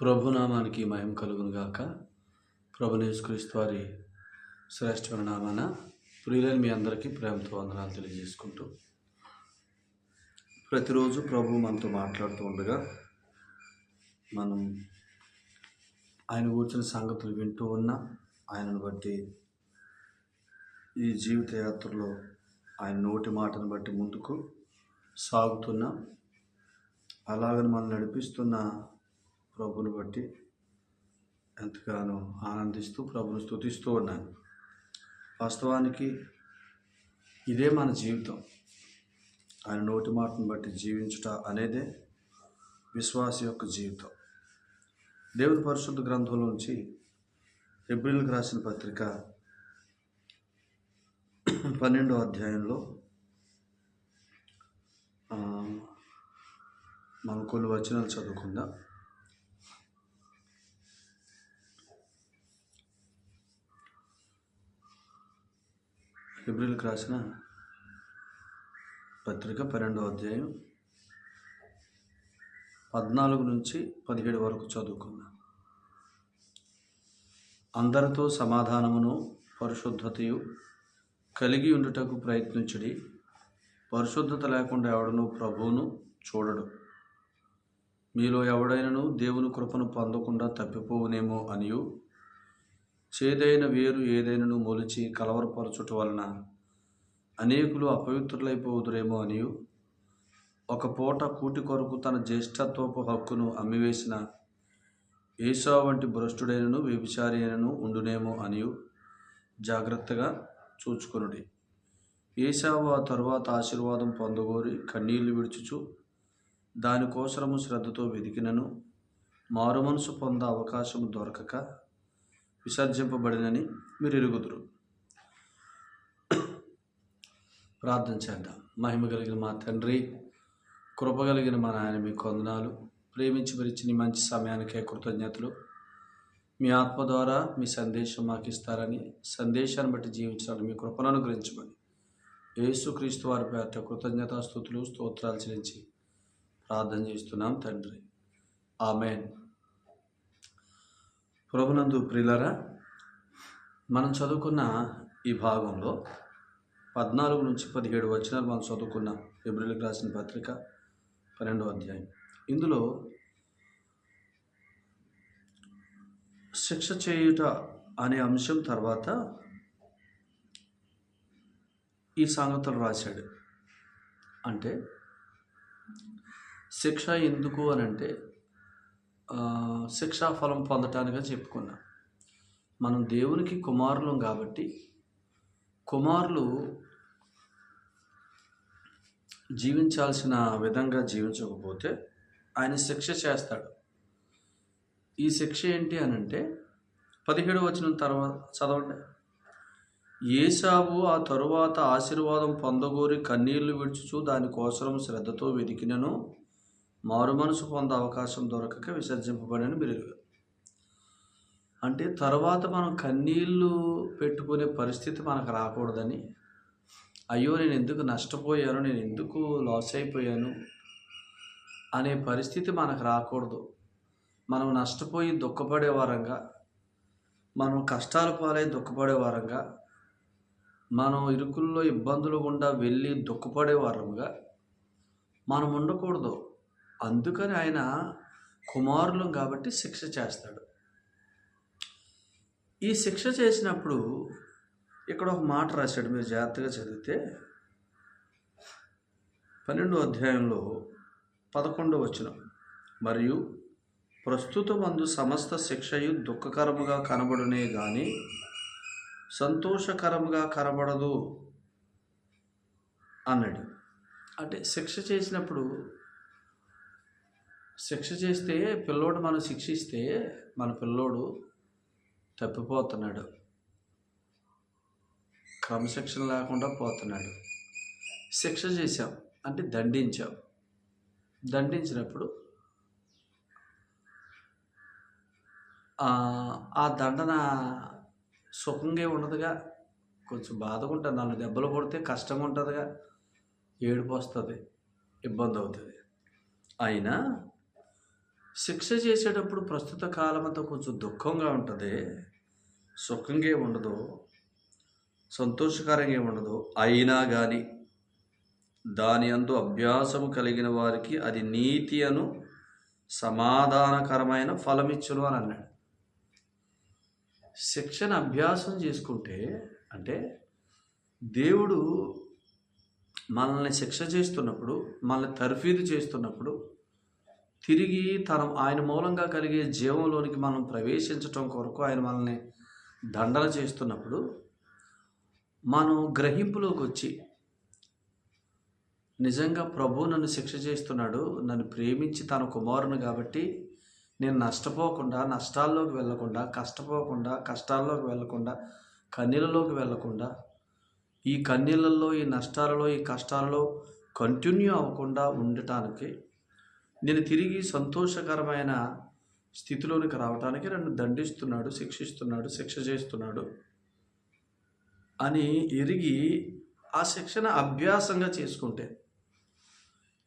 ప్రభునామానికి మహిమ కలుగును గాక. ప్రభునేశ్వరిస్తు వారి శ్రేష్టమైన నామాన ప్రియులని మీ అందరికీ ప్రేమతో వందనాలు తెలియజేసుకుంటూ ప్రతిరోజు ప్రభు మనతో మాట్లాడుతూ ఉండగా మనం ఆయన కూర్చున్న సంగతులు వింటూ ఉన్నా ఆయనను బట్టి ఈ జీవిత యాత్రలో ఆయన నోటి మాటను బట్టి ముందుకు సాగుతున్నా అలాగని మనం నడిపిస్తున్న ప్రభుని బట్టి ఎంతగానో ఆనందిస్తూ ప్రభుని స్తుతిస్తూ ఉన్నాను. వాస్తవానికి ఇదే మన జీవితం. ఆయన నోటి మాటను బట్టి జీవించుట అనేదే విశ్వాస యొక్క జీవితం. దేవుని పరిశుద్ధ గ్రంథంలోంచి ఎబ్రిల్కి రాసిన పత్రిక పన్నెండో అధ్యాయంలో మనం కొన్ని వచనాలు చదువుకుందాం. ఫిబ్రిల్కి రాసిన పత్రిక పన్నెండో అధ్యాయం పద్నాలుగు నుంచి పదిహేడు వరకు చదువుకుందాం. అందరితో సమాధానమును పరిశుద్ధతయు కలిగి ఉండుటకు ప్రయత్నించుడి. పరిశుద్ధత లేకుండా ఎవడను ప్రభువును చూడడు. మీలో ఎవడైనను దేవుని కృపను పొందకుండా తప్పిపోవునేమో అనియు. చేదైన వేరు ఏదైనను మొలిచి కలవరపరచుట వలన అనేకులు అపవిత్రులైపోదురేమో అనియు. ఒక పూట కూటి కొరకు తన జ్యేష్ఠత్వపు హక్కును అమ్మివేసిన ఏసా వంటి భ్రష్టుడైనను వ్యభిచారి అయినను ఉండునేమో అనియు. జాగ్రత్తగా చూచుకొనుడి. ఏసావు ఆ తరువాత ఆశీర్వాదం పొందగోరి కన్నీళ్ళు విడుచుచు. దానికోసరము శ్రద్ధతో వెదికినను. మారు మనసు పొంద అవకాశం దొరకక విసర్జింపబడినని మీరు ఎరుగుదురు ప్రార్థన చేద్దాం మహిమ కలిగిన మా తండ్రి కృప కలిగిన మా నాయన మీ కొందనాలు ప్రేమించి మరిచిన మంచి సమయానికే కృతజ్ఞతలు. మీ ఆత్మ ద్వారా మీ సందేశం మాకు ఇస్తారని సందేశాన్ని బట్టి జీవించాలని మీ కృపను అనుగ్రహించమని యేసుక్రీస్తు వారి కృతజ్ఞత కృతజ్ఞతాస్థుతులు స్తోత్రాలు చెల్లించి ప్రార్థన చేస్తున్నాం తండ్రి. ఆమెన్. ప్రభునందు ప్రిలరా మనం చదువుకున్న ఈ భాగంలో పద్నాలుగు నుంచి పదిహేడు వచనాలు మనం చదువుకున్న ఫిబ్రవరికి రాసిన పత్రిక పన్నెండవ అధ్యాయం. ఇందులో శిక్ష చేయుట అనే అంశం తర్వాత ఈ సంగతులు రాశాడు. అంటే శిక్ష ఎందుకు అని అంటే శిక్షాఫలం శిక్షా ఫలం పొందటానిగా చెప్పుకున్నా. మనం దేవునికి కుమారులం కాబట్టి కుమారులు జీవించాల్సిన విధంగా జీవించకపోతే ఆయన శిక్ష చేస్తాడు. ఈ శిక్ష ఏంటి అని అంటే పదిహేడు వచ్చిన తర్వాత చదవండి. ఏసావు ఆ తరువాత ఆశీర్వాదం పొందగోరి కన్నీళ్ళు విడుచుచు దానికోసం శ్రద్ధతో వెతికినను మారు మనసు పొందే అవకాశం దొరకక విసర్జింపబడిన మీరు అంటే తర్వాత మనం కన్నీళ్ళు పెట్టుకునే పరిస్థితి మనకు రాకూడదని అయ్యో నేను ఎందుకు నష్టపోయాను నేను ఎందుకు లాస్ అయిపోయాను అనే పరిస్థితి మనకు రాకూడదు. మనం నష్టపోయి దుఃఖపడే వారంగా మనం కష్టాల పాలై దుఃఖపడే వారంగా మనం ఇరుకుల్లో ఇబ్బందులు గుండా వెళ్ళి దుఃఖపడే వారంగా మనం ఉండకూడదు. అందుకని ఆయన కుమారులం కాబట్టి శిక్ష చేస్తాడు. ఈ శిక్ష చేసినప్పుడు ఇక్కడ ఒక మాట రాశాడు మీరు జాగ్రత్తగా చదివితే. పన్నెండో అధ్యాయంలో పదకొండవ వచ్చిన మరియు ప్రస్తుతం అందు సమస్త శిక్షయు దుఃఖకరముగా కనబడునే కానీ సంతోషకరముగా కనబడదు అన్నాడు. అంటే శిక్ష చేసినప్పుడు శిక్ష చేస్తే పిల్లోడు మనం శిక్షిస్తే మన పిల్లోడు తప్పిపోతున్నాడు. క్రమశిక్షణ లేకుండా పోతున్నాడు. శిక్ష చేశాం అంటే దండించాం. దండించినప్పుడు ఆ దండన సుఖంగా ఉండదుగా. కొంచెం బాధగా ఉంటుంది నాలుగు దెబ్బలు కొడితే కష్టంగా ఉంటుందిగా ఏడుపు వస్తుంది. ఇబ్బంది అవుతుంది అయినా శిక్ష చేసేటప్పుడు ప్రస్తుత కాలమంతా కొంచెం దుఃఖంగా ఉంటుంది. సుఖంగా ఉండదు సంతోషకరంగా ఉండదు అయినా కానీ దాని అందు అభ్యాసము కలిగిన వారికి అది నీతి అను సమాధానకరమైన ఫలమిచ్చును అని అన్నాడు. శిక్షణ అభ్యాసం చేసుకుంటే అంటే దేవుడు మనల్ని శిక్ష చేస్తున్నప్పుడు మనల్ని తర్ఫీదు చేస్తున్నప్పుడు తిరిగి తన ఆయన మూలంగా కలిగే జీవంలోనికి మనం ప్రవేశించటం కొరకు ఆయన మనల్ని దండన చేస్తున్నప్పుడు మనం గ్రహింపులోకి వచ్చి నిజంగా ప్రభు నన్ను శిక్ష చేస్తున్నాడు నన్ను ప్రేమించి తన కుమారుని కాబట్టి నేను నష్టపోకుండా నష్టాల్లోకి వెళ్ళకుండా కష్టపోకుండా కష్టాల్లోకి వెళ్ళకుండా కన్నీళ్ళలోకి వెళ్ళకుండా ఈ కన్నీళ్ళల్లో ఈ నష్టాలలో ఈ కష్టాలలో కంటిన్యూ అవ్వకుండా ఉండటానికి నేను తిరిగి సంతోషకరమైన స్థితిలోనికి రావడానికి నన్ను దండిస్తున్నాడు శిక్షిస్తున్నాడు శిక్ష చేస్తున్నాడు అని ఎరిగి ఆ శిక్షణ అభ్యాసంగా చేసుకుంటే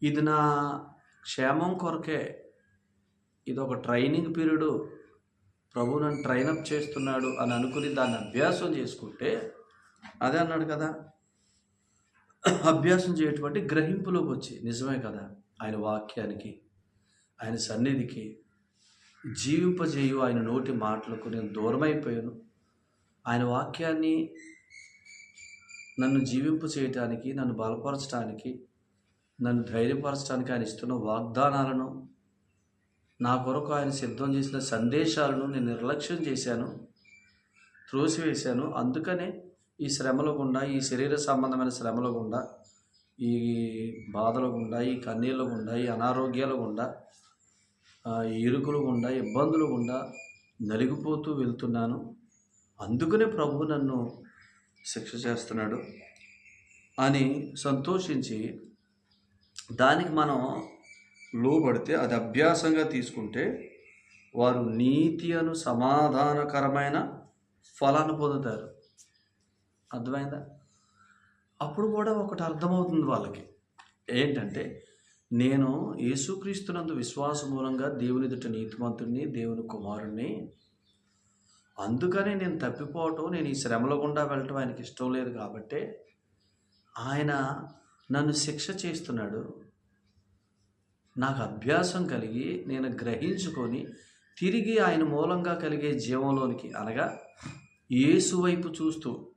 ఇది నా క్షేమం కొరకే. ఇది ఒక ట్రైనింగ్ పీరియడు. ప్రభు నన్ను ట్రైనప్ చేస్తున్నాడు అని అనుకుని దాన్ని అభ్యాసం చేసుకుంటే అదే అన్నాడు కదా. అభ్యాసం చేయటువంటి గ్రహింపులోకి వచ్చి. నిజమే కదా? ఆయన వాక్యానికి ఆయన సన్నిధికి జీవింపజేయు ఆయన నోటి మాటలకు నేను దూరమైపోయాను. ఆయన వాక్యాన్ని నన్ను జీవింప చేయటానికి నన్ను బలపరచడానికి నన్ను ధైర్యపరచడానికి ఆయన ఇస్తున్న వాగ్దానాలను నా కొరకు ఆయన సిద్ధం చేసిన సందేశాలను నేను నిర్లక్ష్యం చేశాను త్రోసివేశాను. అందుకనే ఈ శ్రమల గుండా ఈ శరీర సంబంధమైన శ్రమల గుండా ఈ బాధలు గుండా ఈ కన్నీళ్ళు గుండా ఈ అనారోగ్యాలు గుండా ఆ, ఈ గుండా ఇబ్బందులు గుండా నలిగిపోతూ వెళ్తున్నాను. అందుకనే ప్రభు నన్ను శిక్ష చేస్తున్నాడు అని సంతోషించి దానికి మనం లోబడితే అది అభ్యాసంగా తీసుకుంటే వారు నీతి అను సమాధానకరమైన ఫలాన్ని పొందుతారు. అర్థమైందా? అప్పుడు కూడా ఒకటి అర్థమవుతుంది వాళ్ళకి. ఏంటంటే నేను యేసుక్రీస్తునందు విశ్వాస మూలంగా దేవుని ఎదుట నీతిమంతుడిని దేవుని కుమారుణ్ణి. అందుకనే నేను తప్పిపోవటం నేను ఈ శ్రమల గుండా వెళ్ళటం ఆయనకి ఇష్టం లేదు కాబట్టే ఆయన నన్ను శిక్ష చేస్తున్నాడు. నాకు అభ్యాసం కలిగి నేను గ్రహించుకొని తిరిగి ఆయన మూలంగా కలిగే జీవంలోనికి అనగా యేసు వైపు చూస్తూ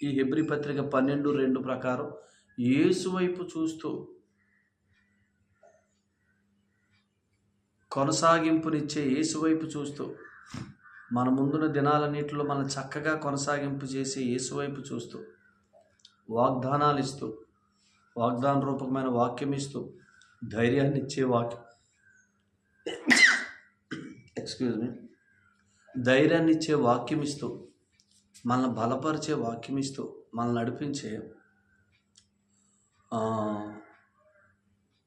ఈ హెబ్రి పత్రిక పన్నెండు రెండు ప్రకారం యేసు వైపు చూస్తూ కొనసాగింపునిచ్చే యేసు వైపు చూస్తూ మన ముందున్న దినాలన్నింటిలో మనం చక్కగా కొనసాగింపు చేసే యేసు వైపు చూస్తూ వాగ్దానాలు ఇస్తూ వాగ్దాన రూపకమైన వాక్యం ఇస్తూ ధైర్యాన్ని ఇచ్చే వాక్యం. ఎక్స్క్యూజ్ మీ ధైర్యాన్ని ఇచ్చే వాక్యం ఇస్తూ మనల్ని బలపరిచే వాక్యం ఇస్తూ మనల్ని నడిపించే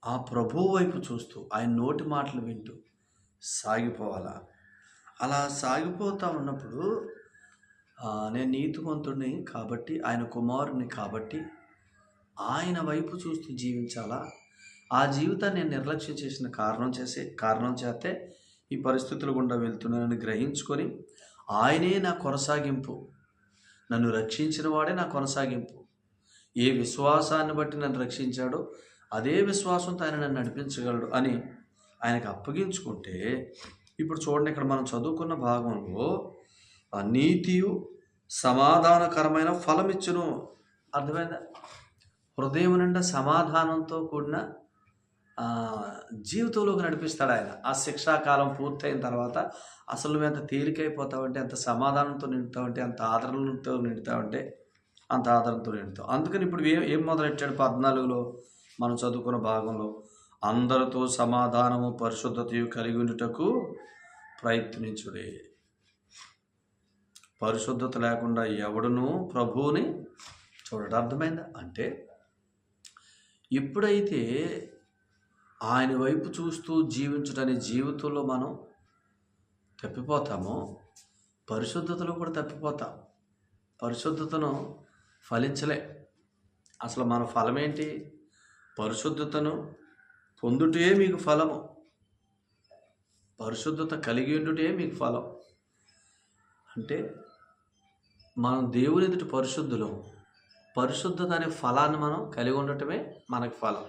ఆ, ప్రభువు వైపు చూస్తూ ఆయన నోటి మాటలు వింటూ సాగిపోవాలా? అలా సాగిపోతూ ఉన్నప్పుడు నేను నీతివంతుడిని కాబట్టి ఆయన కుమారుని కాబట్టి ఆయన వైపు చూస్తూ జీవించాలా? ఆ జీవితాన్ని నేను నిర్లక్ష్యం చేసిన కారణం చేసే కారణం చేస్తే ఈ పరిస్థితులు గుండా వెళ్తున్నానని గ్రహించుకొని ఆయనే నా కొనసాగింపు నన్ను రక్షించిన వాడే నా కొనసాగింపు. ఏ విశ్వాసాన్ని బట్టి నన్ను రక్షించాడో అదే విశ్వాసంతో ఆయన నన్ను నడిపించగలడు అని ఆయనకు అప్పగించుకుంటే ఇప్పుడు చూడండి ఇక్కడ మనం చదువుకున్న భాగంలో ఆ నీతియు సమాధానకరమైన ఫలమిచ్చును. అర్థమైందా? హృదయం నిండా సమాధానంతో కూడిన జీవితంలోకి నడిపిస్తాడు ఆయన. ఆ శిక్షాకాలం పూర్తయిన తర్వాత అసలు నువ్వు ఎంత తేలికైపోతావంటే ఎంత సమాధానంతో నిండుతావంటే అంత ఆదరణతో నిండుతావంటే అంత ఆదరణతో నిండుతావు. అందుకని ఇప్పుడు ఏం ఏం మొదలెట్టాడు పద్నాలుగులో? మనం చదువుకున్న భాగంలో అందరితో సమాధానము పరిశుద్ధతయు కలిగి ఉండుటకు ప్రయత్నించుడే. పరిశుద్ధత లేకుండా ఎవడును ప్రభువుని చూడటం అర్థమైందా? అంటే ఎప్పుడైతే ఆయన వైపు చూస్తూ జీవించడని జీవితంలో మనం తప్పిపోతామో పరిశుద్ధతలో కూడా తప్పిపోతాం. పరిశుద్ధతను ఫలించలే. అసలు మన ఫలం ఏంటి పరిశుద్ధతను పొందుటే మీకు ఫలము. పరిశుద్ధత కలిగి ఉండుటే మీకు ఫలం. అంటే మనం దేవుని ఎదుటి పరిశుద్ధులం. పరిశుద్ధత అనే ఫలాన్ని మనం కలిగి ఉండటమే మనకు ఫలం.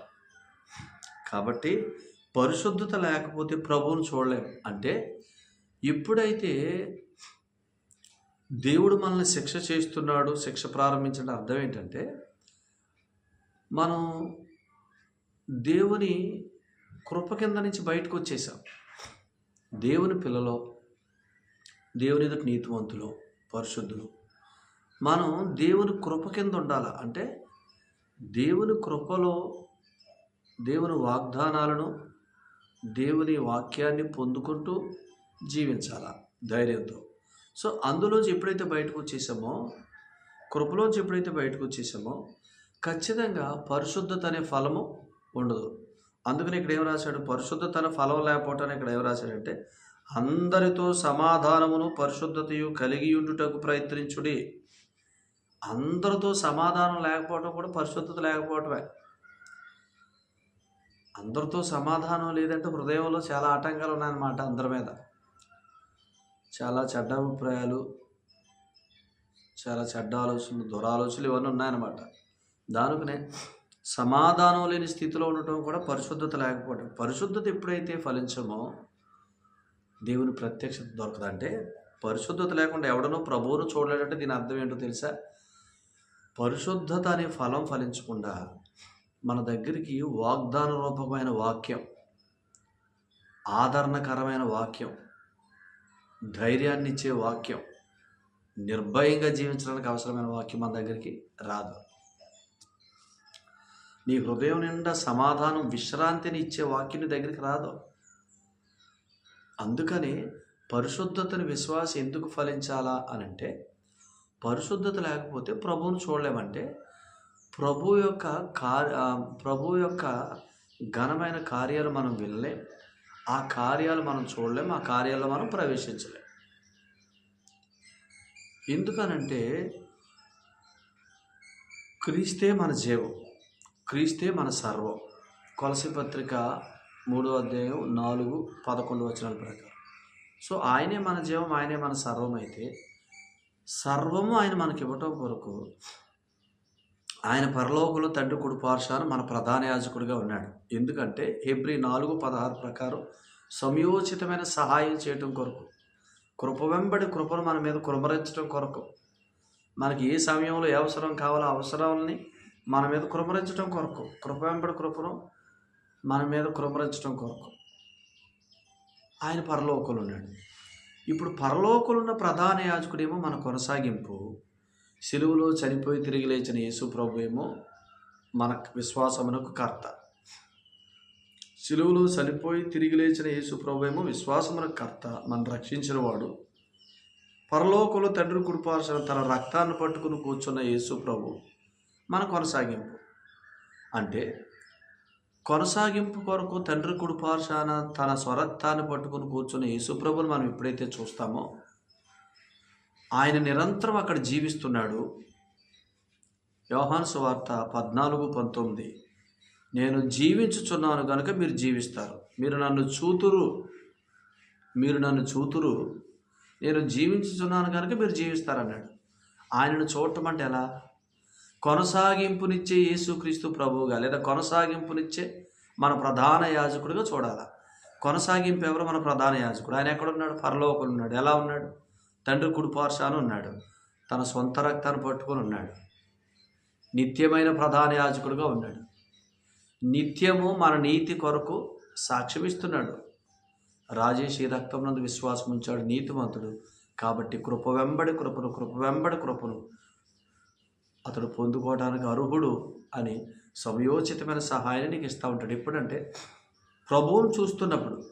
కాబట్టి పరిశుద్ధత లేకపోతే ప్రభువుని చూడలేం. అంటే ఎప్పుడైతే దేవుడు మనల్ని శిక్ష చేస్తున్నాడు శిక్ష ప్రారంభించిన అర్థం ఏంటంటే మనం దేవుని కృప కింద నుంచి బయటకు వచ్చేసాం. దేవుని పిల్లలో దేవుని ఎదుటి నీతివంతులు పరిశుద్ధులు. మనం దేవుని కృప కింద ఉండాలి? అంటే దేవుని కృపలో దేవుని వాగ్దానాలను దేవుని వాక్యాన్ని పొందుకుంటూ జీవించాల ధైర్యంతో? సో అందులోంచి ఎప్పుడైతే బయటకు వచ్చేసామో కృపలోంచి ఎప్పుడైతే బయటకు వచ్చేసామో ఖచ్చితంగా పరిశుద్ధత అనే ఫలము ఉండదు. అందుకని ఇక్కడ ఏం రాశాడు? పరిశుద్ధత అనే ఫలం లేకపోవటాన్ని ఇక్కడ ఏం రాశాడంటే అందరితో సమాధానమును పరిశుద్ధతయు కలిగి ఉండుటకు ప్రయత్నించుడి. అందరితో సమాధానం లేకపోవటం కూడా పరిశుద్ధత లేకపోవటమే. అందరితో సమాధానం లేదంటే హృదయంలో చాలా ఆటంకాలు ఉన్నాయన్నమాట అందరి మీద. చాలా చెడ్డ అభిప్రాయాలు చాలా చెడ్డ ఆలోచనలు దురాలోచనలు ఇవన్నీ ఉన్నాయన్నమాట. దానికనే సమాధానం లేని స్థితిలో ఉండటం కూడా పరిశుద్ధత లేకపోవడం పరిశుద్ధత ఎప్పుడైతే ఫలించమో దేవుని ప్రత్యక్షత దొరకదంటే పరిశుద్ధత లేకుండా ఎవడనో ప్రభువును చూడలేడంటే దీని అర్థం ఏంటో తెలుసా? పరిశుద్ధత అనే ఫలం ఫలించకుండా మన దగ్గరికి వాగ్దాన రూపమైన వాక్యం ఆదరణకరమైన వాక్యం ధైర్యాన్ని ఇచ్చే వాక్యం నిర్భయంగా జీవించడానికి అవసరమైన వాక్యం మన దగ్గరికి రాదు. నీ హృదయం నిండా సమాధానం విశ్రాంతిని ఇచ్చే వాక్యం నీ దగ్గరికి రాదు. అందుకని పరిశుద్ధతని విశ్వాసం ఎందుకు ఫలించాలా అని అంటే పరిశుద్ధత లేకపోతే ప్రభువును చూడలేమంటే ప్రభు యొక్క కార్య ప్రభు యొక్క ఘనమైన కార్యాలు మనం వినలేం. ఆ కార్యాలు మనం చూడలేం. ఆ కార్యాల్లో మనం ప్రవేశించలేం. ఎందుకనంటే క్రీస్తే మన జీవం. క్రీస్తే మన సర్వం. కొలసి పత్రిక మూడో అధ్యాయం నాలుగు పదకొండు వచనాల ప్రకారం. సో ఆయనే మన జీవం ఆయనే మన సర్వం అయితే సర్వము ఆయన మనకి ఇవ్వటం కొరకు ఆయన పరలోకులు తండ్రి కుడిపార్శాన మన ప్రధాన యాజకుడిగా ఉన్నాడు. ఎందుకంటే ఏప్రిల్ నాలుగు పదహారు ప్రకారం సమయోచితమైన సహాయం చేయటం కొరకు కృప వెంబడి కృపను మన మీద కురమరించడం కొరకు మనకి ఏ సమయంలో ఏ అవసరం కావాలో అవసరాలని మన మీద కురమరించడం కొరకు కృప వెంబడి కృపను మన మీద కురమరించడం కొరకు ఆయన పరలోకులు ఉన్నాడు. ఇప్పుడు పరలోకులున్న ప్రధాన యాజకుడేమో మన కొనసాగింపు సిలువలో చనిపోయి తిరిగి లేచిన యేసు ప్రభు ఏమో మన విశ్వాసమునకు కర్త. సిలువలో చనిపోయి తిరిగి లేచిన యేసు ప్రభు ఏమో విశ్వాసమునకు కర్త మన రక్షించిన వాడు పరలోకులు తండ్రి కుడిపార్చిన తన రక్తాన్ని పట్టుకుని కూర్చున్న యేసు ప్రభు మన కొనసాగింపు. అంటే కొనసాగింపు కొరకు తండ్రి కుడిపార్శాన తన స్వరత్తాన్ని పట్టుకుని కూర్చున్న యేసుప్రభుని మనం ఎప్పుడైతే చూస్తామో ఆయన నిరంతరం అక్కడ జీవిస్తున్నాడు. యోహాన్స్ సువార్త పద్నాలుగు పంతొమ్మిది. నేను జీవించుచున్నాను కనుక మీరు జీవిస్తారు. మీరు నన్ను చూతురు. మీరు నన్ను చూతురు. నేను జీవించుచున్నాను కనుక మీరు జీవిస్తారన్నాడు. ఆయనను చూడటం అంటే ఎలా? కొనసాగింపునిచ్చే యేసుక్రీస్తు ప్రభువుగా లేదా కొనసాగింపునిచ్చే మన ప్రధాన యాజకుడిగా చూడాలా? కొనసాగింపు ఎవరు? మన ప్రధాన యాజకుడు. ఆయన ఎక్కడ ఉన్నాడు ఉన్నాడు. ఎలా ఉన్నాడు? తండ్రి కుడిపార్శాను ఉన్నాడు. తన సొంత రక్తాన్ని పట్టుకొని ఉన్నాడు. నిత్యమైన ప్రధాన యాజకుడుగా ఉన్నాడు. నిత్యము మన నీతి కొరకు సాక్ష్యం ఇస్తున్నాడు. రాజేష్ ఈ రక్తం నందు విశ్వాసం ఉంచాడు. నీతిమంతుడు. కాబట్టి కృప వెంబడి కృపను కృప వెంబడి కృపను అతడు పొందుకోవడానికి అర్హుడు అని సమయోచితమైన సహాయాన్ని నీకు ఇస్తూ ఉంటాడు. ఎప్పుడంటే ప్రభువును చూస్తున్నప్పుడు.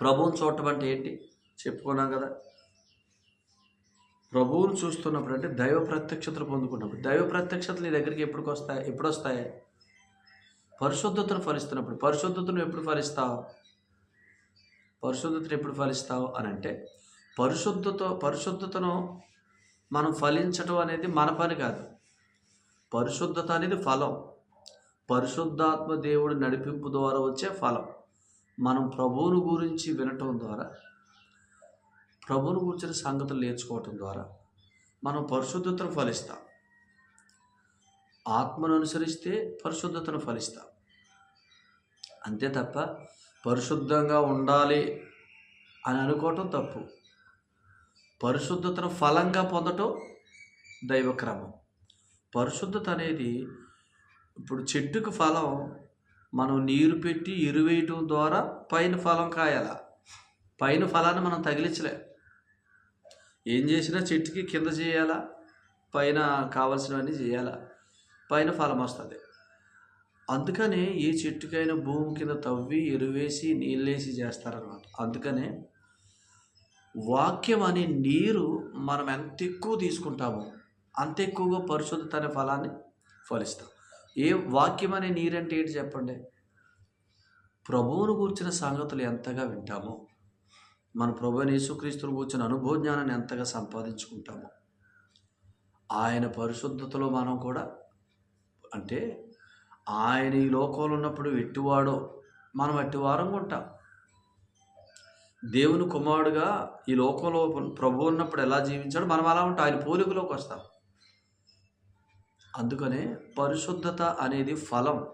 ప్రభువును చూడటం అంటే ఏంటి? చెప్పుకున్నాం కదా. ప్రభువును చూస్తున్నప్పుడు అంటే దైవ ప్రత్యక్షతలు పొందుకున్నప్పుడు. దైవ ప్రత్యక్షతలు నీ దగ్గరికి ఎప్పుడు వస్తాయి ఎప్పుడు వస్తాయి? పరిశుద్ధతను ఫలిస్తున్నప్పుడు. పరిశుద్ధతను ఎప్పుడు ఫలిస్తావు? పరిశుద్ధతను ఎప్పుడు ఫలిస్తావు అని అంటే పరిశుద్ధత పరిశుద్ధతను మనం ఫలించడం అనేది మన పని కాదు. పరిశుద్ధత అనేది ఫలం. పరిశుద్ధాత్మ దేవుడు నడిపింపు ద్వారా వచ్చే ఫలం. మనం ప్రభువుని గురించి వినటం ద్వారా ప్రభువును కూర్చిన సంగతులు నేర్చుకోవటం ద్వారా మనం పరిశుద్ధతను ఫలిస్తాం. ఆత్మను అనుసరిస్తే పరిశుద్ధతను ఫలిస్తాం. అంతే తప్ప పరిశుద్ధంగా ఉండాలి అని అనుకోవటం తప్పు. పరిశుద్ధతను ఫలంగా పొందటం దైవక్రమం. పరిశుద్ధత అనేది ఇప్పుడు చెట్టుకు ఫలం మనం నీరు పెట్టి ఎరువేయటం ద్వారా పైన ఫలం కాయాల? పైన ఫలాన్ని మనం తగిలించలే. ఏం చేసినా చెట్టుకి కింద చేయాలా? పైన కావలసినవన్నీ చేయాలా? పైన ఫలం వస్తుంది. అందుకనే ఏ చెట్టుకైనా భూమి కింద తవ్వి ఎరువేసి నీళ్ళేసి చేస్తారనమాట. అందుకనే వాక్యం అనే నీరు మనం ఎంత ఎక్కువ తీసుకుంటామో అంత ఎక్కువగా పరిశుద్ధత అనే ఫలాన్ని ఫలిస్తాం. ఏ వాక్యం అనే నీరు అంటే ఏంటి చెప్పండి? ప్రభువును కూర్చిన సంగతులు ఎంతగా వింటామో మన ప్రభు యేసుక్రీస్తుని కూర్చున్న అనుభవ జ్ఞానాన్ని ఎంతగా సంపాదించుకుంటామో. ఆయన పరిశుద్ధతలో మనం కూడా అంటే ఆయన ఈ లోకంలో ఉన్నప్పుడు ఎట్టివాడో మనం ఎట్టివారంగా ఉంటాం. దేవుని కుమారుడుగా ఈ లోకంలో ప్రభు ఉన్నప్పుడు ఎలా జీవించాడో మనం అలా ఉంటాం. ఆయన పోలికలోకి వస్తాం. అందుకనే పరిశుద్ధత అనేది ఫలం.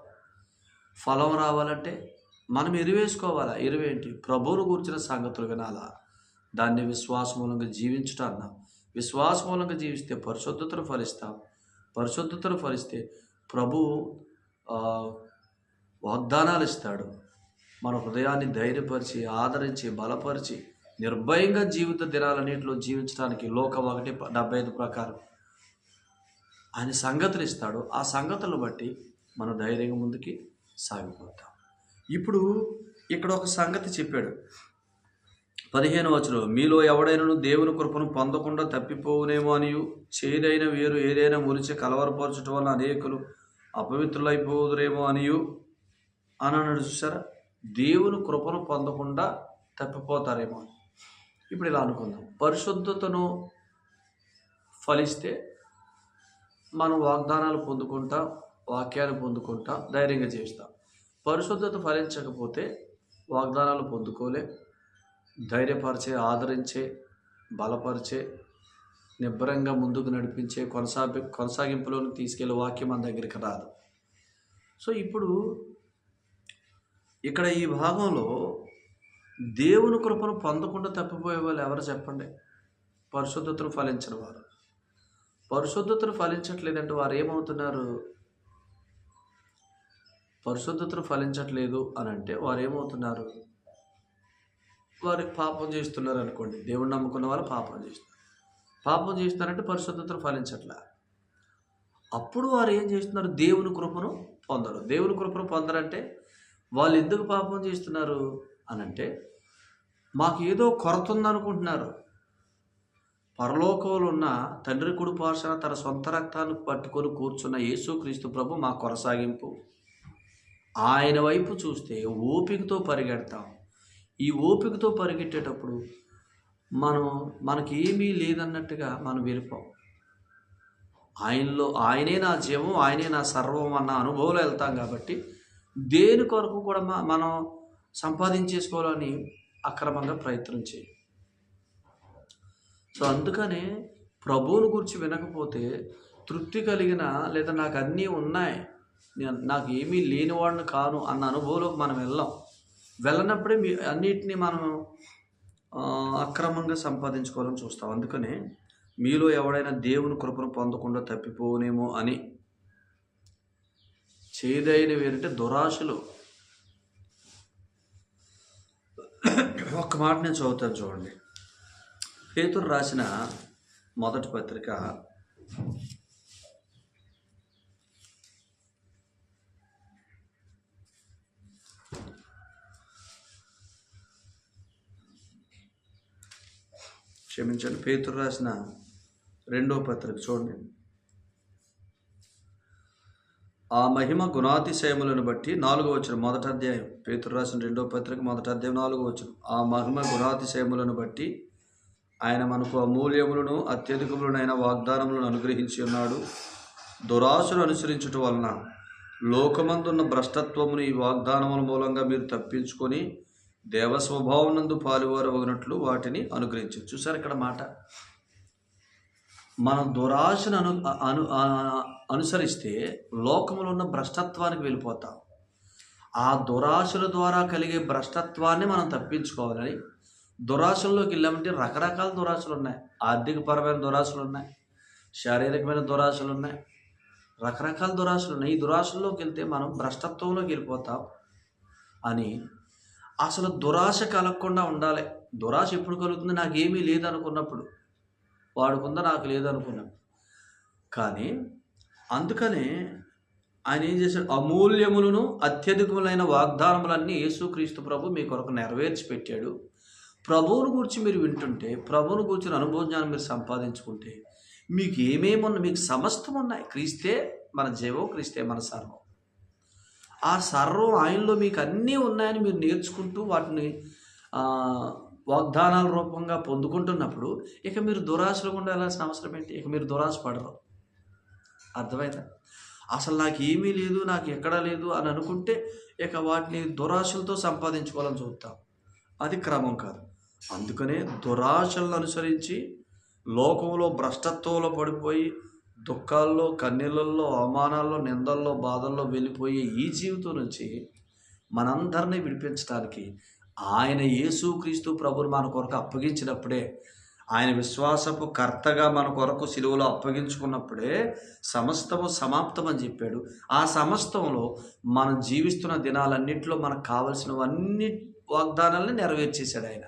ఫలం రావాలంటే మనం ఎరువేసుకోవాలా? ఎరువేంటి? ప్రభువును కూర్చిన సంగతులు వినాలా? దాన్ని విశ్వాసమూలంగా జీవించుట అన్నాం. విశ్వాసమూలంగా జీవిస్తే పరిశుద్ధతను ఫలిస్తాం. పరిశుద్ధతను ఫలిస్తే ప్రభు వాగ్దానాలు ఇస్తాడు. మన హృదయాన్ని ధైర్యపరిచి ఆదరించి బలపరిచి నిర్భయంగా జీవిత దినాలన్నింటిలో జీవించడానికి లోకం ఒకటి డెబ్బై ఐదు ప్రకారం ఆయన సంగతులు ఇస్తాడు. ఆ సంగతులను బట్టి మనం ధైర్యంగా ముందుకి సాగిపోతాం. ఇప్పుడు ఇక్కడ ఒక సంగతి చెప్పాడు. పదిహేను వచనం మీలో ఎవడైనను దేవుని కృపను పొందకుండా తప్పిపోవునేమో అనియు. చేదైన వేరు ఏదైనా మురిచి కలవరపరచడం వల్ల అనేకులు అపవిత్రులైపోదురేమో అనియు. అని అన్నాడు చూసారా దేవుని కృపను పొందకుండా తప్పిపోతారేమో అని. ఇప్పుడు ఇలా అనుకుందాం. పరిశుద్ధతను ఫలిస్తే మనం వాగ్దానాలు పొందుకుంటాం వాక్యాలు పొందుకుంటాం ధైర్యంగా చేస్తాం పరిశుద్ధత ఫలించకపోతే వాగ్దానాలు పొందుకోలే ధైర్యపరిచే ఆదరించే బలపరిచే నిబ్బరంగా ముందుకు నడిపించే కొనసాగి కొనసాగింపులోకి తీసుకెళ్ళే వాక్యం మన దగ్గరికి రాదు. సో ఇప్పుడు ఇక్కడ ఈ భాగంలో దేవుని కృపను పొందకుండా తప్పిపోయే వాళ్ళు ఎవరు చెప్పండి? పరిశుద్ధతను ఫలించిన వారు. పరిశుద్ధతను ఫలించట్లేదంటే వారు ఏమవుతున్నారు? పరిశుద్ధతను ఫలించట్లేదు అని అంటే వారు ఏమవుతున్నారు? వారు పాపం చేస్తున్నారు అనుకోండి. దేవుడు నమ్ముకున్న వాళ్ళు పాపం చేస్తున్నారు. పాపం చేస్తున్నారంటే పరిశుద్ధతను ఫలించట్లా. అప్పుడు వారు ఏం చేస్తున్నారు? దేవుని కృపను పొందరు. దేవుని కృపను పొందరంటే వాళ్ళు ఎందుకు పాపం చేస్తున్నారు అనంటే మాకు ఏదో కొరత ఉందనుకుంటున్నారు. పరలోకంలో ఉన్న తండ్రి కుడి పార్శ్వన తన సొంత రక్తాన్ని పట్టుకొని కూర్చున్న యేసుక్రీస్తు ప్రభు మా కొనసాగింపు. ఆయన వైపు చూస్తే ఓపికతో పరిగెడతాం. ఈ ఓపికతో పరిగెట్టేటప్పుడు మనం మనకి ఏమీ లేదన్నట్టుగా మనం వెళ్ళిపోం ఆయనలో ఆయనే నా జీవం ఆయనే నా సర్వం అన్న అనుభవంలో వెళ్తాం కాబట్టి దేని కొరకు కూడా మా మనం సంపాదించేసుకోవాలని అక్రమంగా ప్రయత్నం చేయం. సో అందుకనే ప్రభువుని గురించి వినకపోతే తృప్తి కలిగిన లేదా నాకు అన్నీ ఉన్నాయి నేను నాకు ఏమీ లేనివాడిని కాను అన్న అనుభవంలోకి మనం వెళ్ళాం. వెళ్ళనప్పుడే మీ అన్నిటినీ మనం అక్రమంగా సంపాదించుకోవాలని చూస్తాం. అందుకనే మీలో ఎవడైనా దేవుని కృపను పొందకుండా తప్పిపోనేమో అని చేదైన వేరంటే దురాశలు. ఒక్క మాట నేను చదువుతాను చూడండి. పేతురు రాసిన మొదటి పత్రిక క్షమించండి. పేతురు రాసిన రెండో పత్రిక చూడండి. ఆ మహిమ గుణాతిశయములను బట్టి నాలుగో వచ్చిన మొదటి అధ్యాయం. పేతురు రాసిన రెండో పత్రిక మొదటి అధ్యాయం నాలుగో వచ్చిన ఆ మహిమ గుణాతిశయములను బట్టి ఆయన మనకు అమూల్యములను అత్యధికములనైన వాగ్దానములను అనుగ్రహించి ఉన్నాడు. దురాశను అనుసరించుట వలన లోకమందున్న భ్రష్టత్వమును ఈ వాగ్దానముల మూలంగా మీరు తప్పించుకొని దేవ స్వభావం నందు పాలువారవగినట్లు వాటిని అనుగ్రహించు. చూసారు ఇక్కడ మాట? మనం దురాశను అను అను అనుసరిస్తే లోకంలో ఉన్న భ్రష్టత్వానికి వెళ్ళిపోతాం. ఆ దురాశల ద్వారా కలిగే భ్రష్టత్వాన్ని మనం తప్పించుకోవాలని దురాశల్లోకి వెళ్ళామంటే రకరకాల దురాశలు ఉన్నాయి. ఆర్థికపరమైన దురాశలు ఉన్నాయి. శారీరకమైన దురాశలు ఉన్నాయి. రకరకాల దురాశలు ఉన్నాయి. ఈ దురాశల్లోకి వెళ్తే మనం భ్రష్టత్వంలోకి వెళ్ళిపోతాం అని అసలు దురాశ కలగకుండా ఉండాలి. దురాశ ఎప్పుడు కలుగుతుంది? నాకేమీ లేదనుకున్నప్పుడు. వాడుకుందా? నాకు లేదనుకున్నాను కానీ అందుకనే ఆయన ఏం చేశాడు? అమూల్యములను అత్యధికములైన వాగ్దానములన్నీ యేసుక్రీస్తు ప్రభు మీ కొరకు నెరవేర్చి పెట్టాడు. ప్రభువును గురించి మీరు వింటుంటే ప్రభువును గురించిన అనుభవజ్ఞానం మీరు సంపాదించుకుంటే మీకు ఏమేమి ఉన్నాయి మీకు సమస్తం ఉన్నాయి క్రీస్తే మన జీవం క్రీస్తే మన సర్వం. ఆ సర్వం ఆయనలో మీకు అన్నీ ఉన్నాయని మీరు నేర్చుకుంటూ వాటిని వాగ్దానాల రూపంగా పొందుకుంటున్నప్పుడు ఇక మీరు దురాశలు ఉండాల్సిన అవసరం ఏంటి? ఇక మీరు దురాశ పడరు. అర్థమైందా? అసలు నాకు ఏమీ లేదు నాకు ఎక్కడా లేదు అని అనుకుంటే ఇక వాటిని దురాశలతో సంపాదించుకోవాలని చూస్తాం అది క్రమం కాదు. అందుకనే దురాశలను అనుసరించి లోకంలో భ్రష్టత్వంలో పడిపోయి దుఃఖాల్లో కన్నీళ్ళల్లో అవమానాల్లో నిందల్లో బాధల్లో వెళ్ళిపోయే ఈ జీవితం నుంచి మనందరినీ విడిపించడానికి ఆయన యేసుక్రీస్తు ప్రభుని మన కొరకు అప్పగించినప్పుడే ఆయన విశ్వాసపు కర్తగా మన కొరకు సిలువలో అప్పగించుకున్నప్పుడే సమస్తము సమాప్తం అని చెప్పాడు. ఆ సమస్తంలో మనం జీవిస్తున్న దినాలన్నింటిలో మనకు కావలసినవన్నీ వాగ్దానాలని నెరవేర్చేశాడు ఆయన.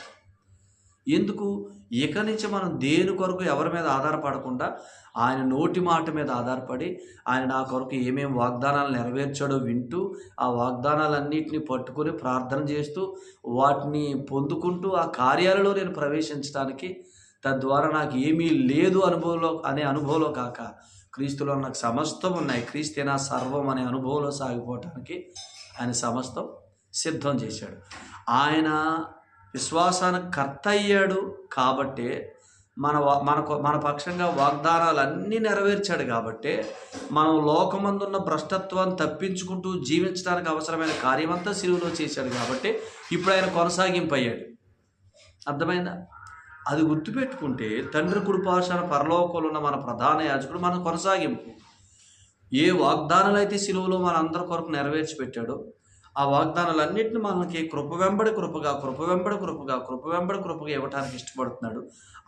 ఎందుకు? ఇక నుంచి మనం దేని కొరకు ఎవరి మీద ఆధారపడకుండా ఆయన నోటి మాట మీద ఆధారపడి ఆయన నా కొరకు ఏమేమి వాగ్దానాలు నెరవేర్చాడో వింటూ ఆ వాగ్దానాలన్నింటినీ పట్టుకొని ప్రార్థన చేస్తూ వాటిని పొందుకుంటూ ఆ కార్యాలలో నేను ప్రవేశించడానికి తద్వారా నాకు ఏమీ లేదు అనుభవంలో అనే అనుభవంలో కాక క్రీస్తులో నాకు సమస్తం ఉన్నాయి. క్రీస్తే నా సర్వం అనే అనుభవంలో సాగిపోవటానికి ఆయన సమస్తం సిద్ధం చేశాడు. ఆయన విశ్వాసానికి కర్త అయ్యాడు కాబట్టే మన మన మన పక్షంగా వాగ్దానాలు అన్నీ నెరవేర్చాడు కాబట్టే మనం లోకమందున్న భ్రష్టత్వాన్ని తప్పించుకుంటూ జీవించడానికి అవసరమైన కార్యమంతా సిలువలో చేశాడు కాబట్టి ఇప్పుడు ఆయన కొనసాగింపు అయ్యాడు అర్థమైందా? అది గుర్తుపెట్టుకుంటే తండ్రి కుడిపాశాన పరలోకంలో ఉన్న మన ప్రధాన యాజకుడు మన కొనసాగింపు. ఏ వాగ్దానాలు అయితే సిలువలో మన అందరి కొరకు నెరవేర్చి పెట్టాడో ఆ వాగ్దానాలన్నింటిని మనకి కృప వెంబడి కృపగా కృప వెంబడి కృపగా కృప వెంబడి కృపగా ఇవ్వటానికి ఇష్టపడుతున్నాడు.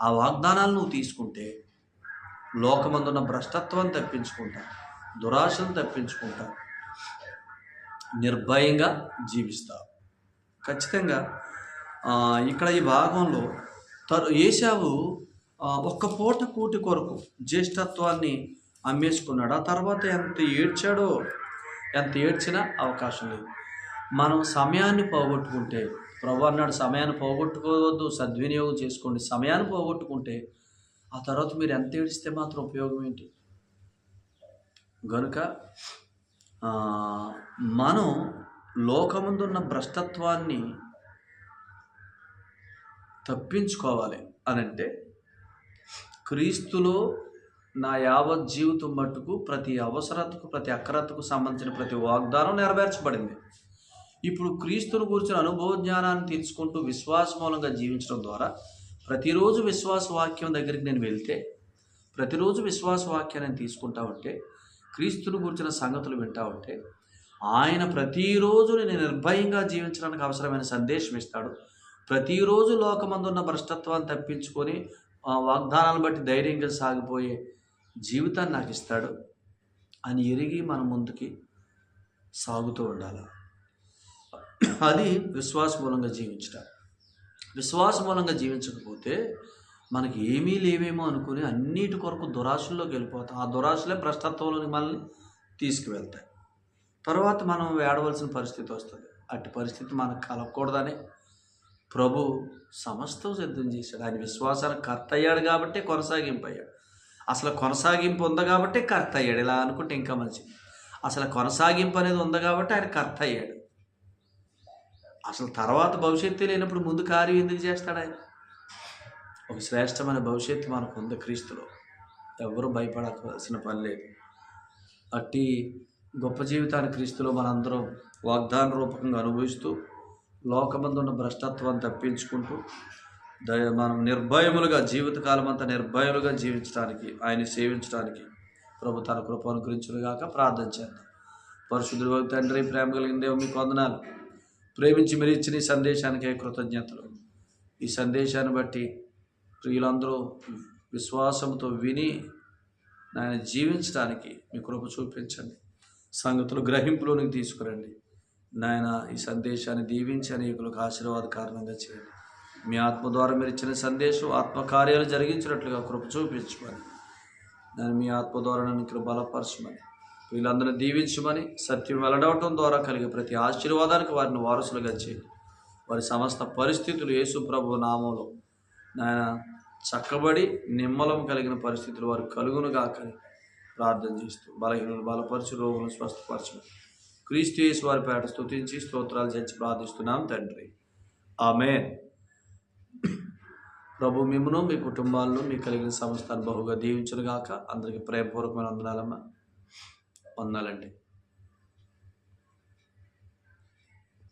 ఆ వాగ్దానాలు నువ్వు తీసుకుంటే లోకమందున్న భ్రష్టత్వం తప్పించుకుంటా దురాశను తప్పించుకుంటా నిర్భయంగా జీవిస్తా. ఖచ్చితంగా ఇక్కడ ఈ భాగంలో తరు ఏసావు ఒక్క పూట కూటి కొరకు జ్యేష్ఠత్వాన్ని అమ్మేసుకున్నాడు. ఆ తర్వాత ఎంత ఏడ్చాడో ఎంత ఏడ్చినా అవకాశం లేదు. మనం సమయాన్ని పోగొట్టుకుంటే ప్రభు అన్నాడు సమయాన్ని పోగొట్టుకోవద్దు సద్వినియోగం చేసుకోండి. సమయాన్ని పోగొట్టుకుంటే ఆ తర్వాత మీరు ఎంత ఏడిస్తే మాత్రం ఉపయోగం ఏంటి? గనుక మనం లోకముందున్న భ్రష్టత్వాన్ని తప్పించుకోవాలి అని అంటే క్రీస్తులో నా యావత్ జీవితం మట్టుకు ప్రతి అవసరతకు ప్రతి అక్రతకు సంబంధించిన ప్రతి వాగ్దానం నెరవేర్చబడింది. ఇప్పుడు క్రీస్తును గురించిన అనుభవ జ్ఞానాన్ని తెలుసుకుంటూ విశ్వాస మూలంగా జీవించడం ద్వారా ప్రతిరోజు విశ్వాస వాక్యం దగ్గరికి నేను వెళ్తే ప్రతిరోజు విశ్వాస వాక్యాన్ని తీసుకుంటా ఉంటే క్రీస్తును కూర్చిన సంగతులు వింటా ఉంటే ఆయన ప్రతిరోజు నేను నిర్భయంగా జీవించడానికి అవసరమైన సందేశం ఇస్తాడు. ప్రతిరోజు లోకమందున్న భ్రష్టత్వాన్ని తప్పించుకొని వాగ్దానాలను బట్టి ధైర్యంగా సాగిపోయే జీవితాన్ని నాకు ఇస్తాడు. అని ఎరిగి మన ముందుకి సాగుతూ ఉండాలి? అది విశ్వాస మూలంగా జీవించడం విశ్వాస మూలంగా జీవించకపోతే మనకి ఏమీ లేవేమో అనుకుని అన్నిటి కొరకు దురాశల్లోకి వెళ్ళిపోతాం. ఆ దురాశలే భ్రష్టత్వంలోని మనల్ని తీసుకువెళ్తాయి. తర్వాత మనం వేడవలసిన పరిస్థితి వస్తుంది. అట్టి పరిస్థితి మనకు కలగకూడదని. ప్రభు సమస్తం సిద్ధం చేశాడు. ఆయన విశ్వాసానికి కర్త అయ్యాడు కాబట్టి కొనసాగింపు అయ్యాడు. అసలు కొనసాగింపు ఉంది కాబట్టి కర్త అయ్యాడు ఇలా అనుకుంటే ఇంకా మంచిది. అసలు కొనసాగింపు అనేది ఉంది కాబట్టి ఆయన కర్త అయ్యాడు అసలు తర్వాత భవిష్యత్తు లేనప్పుడు ముందు కార్యం ఎందుకు చేస్తాడు ఆయన? ఒక శ్రేష్టమైన భవిష్యత్తు మనకు ఉంది క్రీస్తులో. ఎవరు భయపడాల్సిన పని లేదు. అట్టి గొప్ప జీవితాన్ని క్రీస్తులో మనందరం వాగ్దాన రూపకంగా అనుభవిస్తూ లోకమందు ఉన్న భ్రష్టత్వాన్ని తప్పించుకుంటూ దయ మనం నిర్భయములుగా జీవితకాలం అంతా నిర్భయములుగా జీవించడానికి ఆయన సేవించడానికి ప్రభు తన కృప అనుగ్రహించుగాక ప్రార్థన చేద్దాం. పరిశుద్ధుడు తండ్రి ప్రేమ కలిగిన దేవు మీకు వందనాలు. ప్రేమించి మీరు ఇచ్చిన ఈ సందేశానికే కృతజ్ఞతలు. ఈ సందేశాన్ని బట్టి ప్రియులందరూ విశ్వాసంతో విని నాయన జీవించడానికి మీ కృప చూపించండి. సంగతులు గ్రహింపులోనికి తీసుకురండి. నాయన ఈ సందేశాన్ని దీవించి అనేకులకు ఆశీర్వాద కారణంగా చేయండి. మీ ఆత్మ ద్వారా మీరు ఇచ్చిన సందేశం ఆత్మకార్యాలు జరిగించినట్లుగా కృప చూపించమని. నేను మీ ఆత్మ ద్వారా నన్ను ఇక్కడ బలపరచమని. వీళ్ళందరూ దీవించమని సత్యం వెలడవటం ద్వారా కలిగే ప్రతి ఆశీర్వాదానికి వారిని వారసులుగా చేయండి. వారి సమస్త పరిస్థితులు యేసు ప్రభు నామంలో. నాయన చక్కబడి నిమ్మలం కలిగిన పరిస్థితులు వారు కలుగును కాకని ప్రార్థన చేస్తూ బలహీనులు బలపరచు రోగులను స్వస్థపరచు. క్రీస్తు యేసు వారి పేట స్తుతించి స్తోత్రాలు చేసి ప్రార్థిస్తున్నాం తండ్రి. ఆమె ప్రభు మిమ్మను మీ కుటుంబాలను మీకు కలిగిన సంస్థను బహుగా దీవించునుగాక అందరికీ ప్రేమపూర్వకమైన వందనాలమ్మా. పొందాలండి